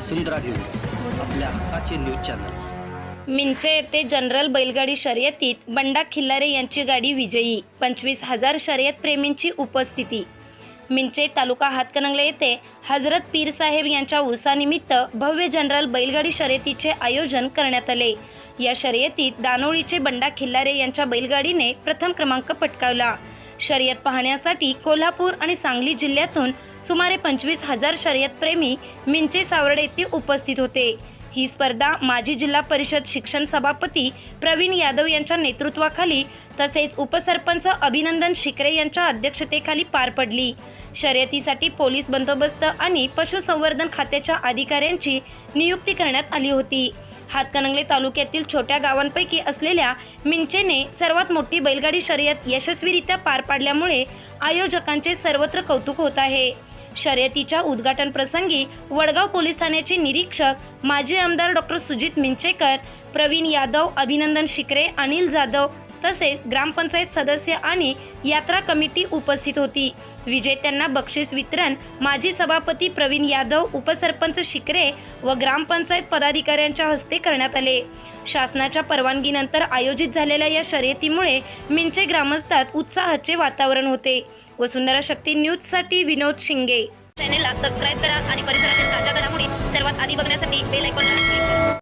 वसुंधरा news आपल्या हक्काचे news channel. मिंचे येथे जनरल बैलगाडी शर्यतीत बंडा खिल्लारे यांची गाडी विजयी पंचवीस हजार शर्यत प्रेमींची उपस्थिती. मिंचे तालुका हातकणंगले येथे हजरत पीर साहेब यांच्या उर्सानिमित्त भव्य जनरल बैलगाडी शर्यतीचे आयोजन करण्यात आले. या शर्यतीत दानोळीचे बंडा खिल्लारे यांच्या बैलगाडीने प्रथम क्रमांक पटकावला. शर्यत पाहण्यासाठी कोल्हापूर आणि सांगली जिल्ह्यातून सुमारे पंचवीस हजार शर्यतप्रेमी मिंचे सावर्डे येथे उपस्थित होते. ही स्पर्धा माजी जिल्हा परिषद शिक्षण सभापती प्रवीण यादव यांच्या नेतृत्वाखाली तसेच उपसरपंच अभिनंदन शिकरे यांच्या अध्यक्षतेखाली पार पडली. शर्यतीसाठी पोलीस बंदोबस्त आणि पशुसंवर्धन खात्याच्या अधिकाऱ्यांची नियुक्ती करण्यात आली होती. हातकणंगले तालुक्यातील छोट्या गावांपैकी असलेल्या मिंचेने सर्वात मोठी बैलगाडी शर्यत यशस्वीरित्या पार पाडल्यामुळे आयोजकांचे सर्वत्र कौतुक होत आहे. शर्यतीच्या उद्घाटन प्रसंगी वडगाव पोलीस ठाण्याचे निरीक्षक माजी आमदार डॉक्टर सुजित मिंचेकर प्रवीण यादव अभिनंदन शिकरे अनिल जाधव तसेच ग्रामपंचायत सदस्य आणि यात्रा कमिटी उपस्थित होती. विजेत्यांना बक्षीस वितरण माजी सभापती प्रवीण यादव उपसरपंच शिकरे व ग्रामपंचायत पदाधिकाऱ्यांच्या हस्ते करण्यात आले. शासनाच्या परवानगीनंतर आयोजित झालेल्या या शर्यतीमुळे मिंचे ग्रामस्थात उत्साहाचे वातावरण होते. वसुंधरा शक्ती न्यूजसाठी विनोद शिंगे. चॅनेलला सबस्क्राईब करा आणि परिसरातील ताज्या घडामोडी सर्वात आधी बघण्यासाठी बेल आयकॉनला